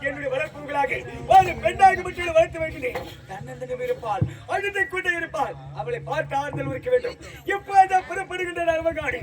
என்னுடைய வளர்ப்புகளாக ஒரு பெண்ணாக மட்டும் வளர்த்து வைக்கிறேன். தன்னந்தனம் இருப்பாள் அழுதை கொண்டே இருப்பாள். அவளை பார்த்து ஆறுதல் இருக்க வேண்டும். இப்போதான் புறப்படுகின்ற நர்மகாடு